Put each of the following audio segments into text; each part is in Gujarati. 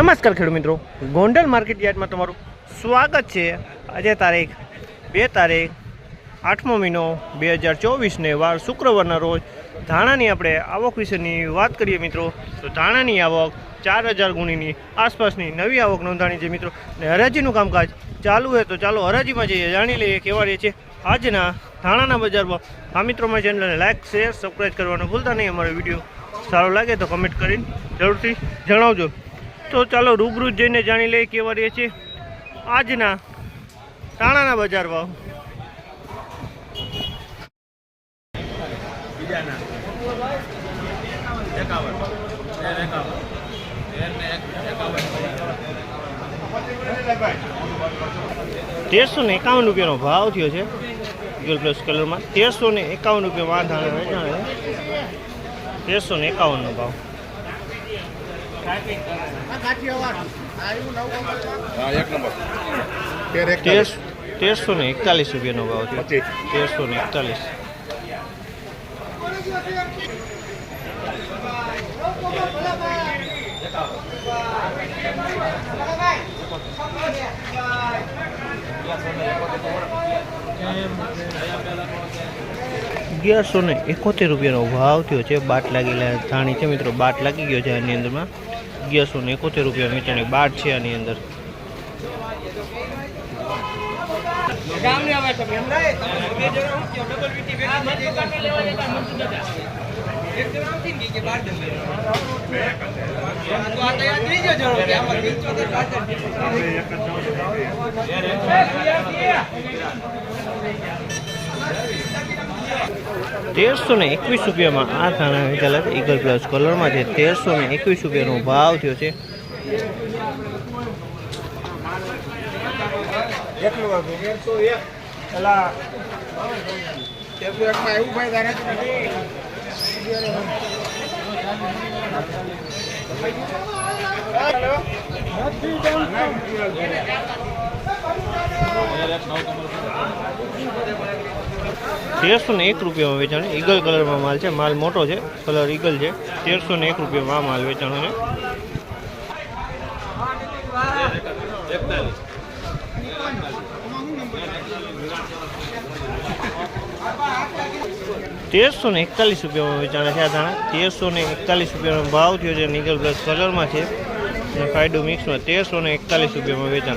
નમસ્કાર ખેડૂત મિત્રો. ગોંડલ માર્કેટ યાર્ડમાં તમારું સ્વાગત છે. આજે તારીખ બે તારીખ, આઠમો મહિનો બે હજાર ચોવીસને વાર શુક્રવારના રોજ ધાણાની આપણે આવક વિશેની વાત કરીએ મિત્રો. તો ધાણાની આવક ચાર હજાર ગુણીની આસપાસની નવી આવક નોંધાણી છે મિત્રો. ને હરાજીનું કામકાજ ચાલુ હોય તો ચાલો હરાજીમાં જઈએ. જાણી લઈએ કેવા રહે છે આજના ધાણાના બજારમાં. આ મિત્રો મારી ચેનલને લાઇક શેર સબસ્ક્રાઈબ કરવાનું ભૂલતા નહીં. અમારો વીડિયો સારો લાગે તો કમેન્ટ કરીને જરૂરથી જણાવજો. તો ચાલો રૂબરૂ જઈને જાણી લઈએ કેવા રહે છે આજના ટાણાના બજાર ભાવ. તેરસો ને એકાવન રૂપિયાનો ભાવ થયો છે ગોલ પ્લસ કલરમાં તેરસો ને એકાવન રૂપિયા વાંધા વેચાણ તેરસો ને એકાવનનો ભાવ. તેરસો ને એકતાલીસ રૂપિયાનો ભાવ થયો તેરસો ને એકતાલીસ. અગિયારસો ને એકોતેર રૂપિયાનો ભાવ થયો છે. બાટ લાગેલા ધાણી છે મિત્રો. બાટ લાગી ગયો છે આની અંદરમાં. અગિયારસો ને એકોતેર રૂપિયા વેચાણી બાર છે આની અંદર. તેરસો ને એકવીસ રૂપિયામાં આ ધાણા વેચાયેલા છે ઈગલ પ્લસ કલરમાં છે તેરસો ને એકવીસ રૂપિયાનો ભાવ થયો છે. તેરસો ને એક રૂપિયામાં વેચાણ ઈગલ કલરમાં માલ છે. માલ મોટો છે. કલર ઈગલ છે. તેરસો ને એક રૂપિયામાં માલ વેચાણો છે. તેરસો ને એકતાલીસ રૂપિયામાં વેચાણ છે આ દાણા તેરસો ને એકતાલીસ રૂપિયાનો ભાવ થયો છે. નીગલ પ્લસ કલરમાં છે. અને ફાયદો મિક્સમાં તેરસો ને એકતાલીસ રૂપિયામાં વેચાણ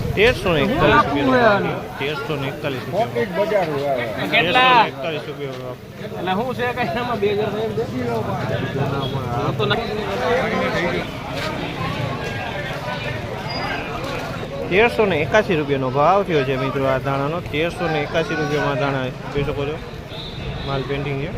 તેરસો ને એકતાલીસ રૂપિયા તેરસો ને એકતાલીસ રૂપિયા ભાવ એટલે શું છે કઈ? આમાં બે હજાર તેરસો ને એકાસી રૂપિયાનો ભાવ થયો છે મિત્રો આ દાણાનો તેરસો ને એકાસી રૂપિયામાં દાણા જોઈ શકો છો માલ પેન્ટિંગ છે.